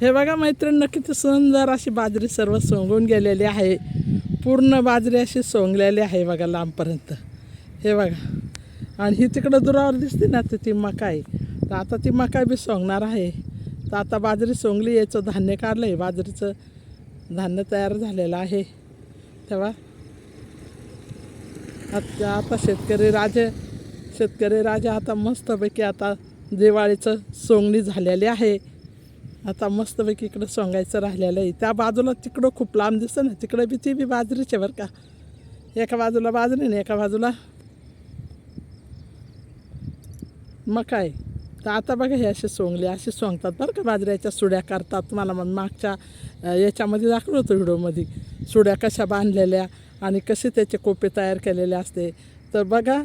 हे बघा मैत्रिणींना किती सुंदर अशी बाजरी सर्व सोंगून गेलेली आहे. पूर्ण बाजरी अशी सोंगलेली आहे बघा लांबपर्यंत. हे बघा. आणि ही तिकडं दुरावर दिसते ना ती ती मकाई तर आता ती मकाई बी सोंगणार आहे. तर आता बाजरी सोंगली याचं धान्य काढलं आहे बाजरीचं धान्य तयार झालेलं आहे. तेव्हा आता आता शेतकरी राजे शेतकरी राजा आता मस्तपैकी आता दिवाळीचं सोंगणी झालेली आहे. आता मस्तपैकी इकडं सोंगायचं राहिलेलं आहे. त्या बाजूला तिकडं खूप लांब दिसतं ना तिकडं बी ती बी बाजरीचे बरं का. एका बाजूला बाजरी आणि एका बाजूला मकाय तर आता बघा हे असे सोंगले असे सोंगतात बरं का बाजऱ्याच्या सुड्या करतात. तुम्हाला मग मागच्या याच्यामध्ये दाखवलं होतं व्हिडिओमध्ये. सुड्या कशा बांधलेल्या आणि कसे त्याचे कोपे तयार केलेले असते. तर बघा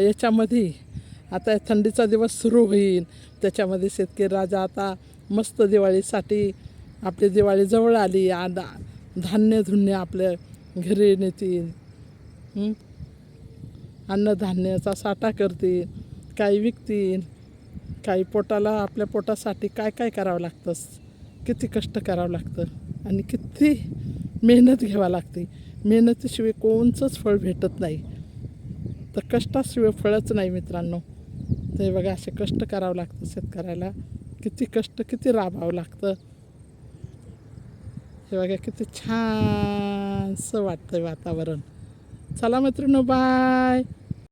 याच्यामध्ये आता थंडीचा दिवस सुरू होईल. त्याच्यामध्ये शेतकरी राजा आता मस्त दिवाळीसाठी आपली दिवाळी जवळ आली आदा धान्य धुन्य आपल्या घरी नेतील. अन्नधान्याचा साठा करतील काही विकतील. काही पोटाला आपल्या पोटासाठी काय काय करावं लागतं? किती कष्ट करावं लागतं? आणि किती मेहनत घ्यावी लागते? मेहनतीशिवाय कोणचंच फळ भेटत नाही. तर कष्टाशिवाय फळच नाही मित्रांनो. ते बघा असे कष्ट करावं लागतं शेतकऱ्याला. किती कष्ट किती राबावं लागतं. हे बघा किती छानसं वाटतं वातावरण. चला मैत्रिणी बाय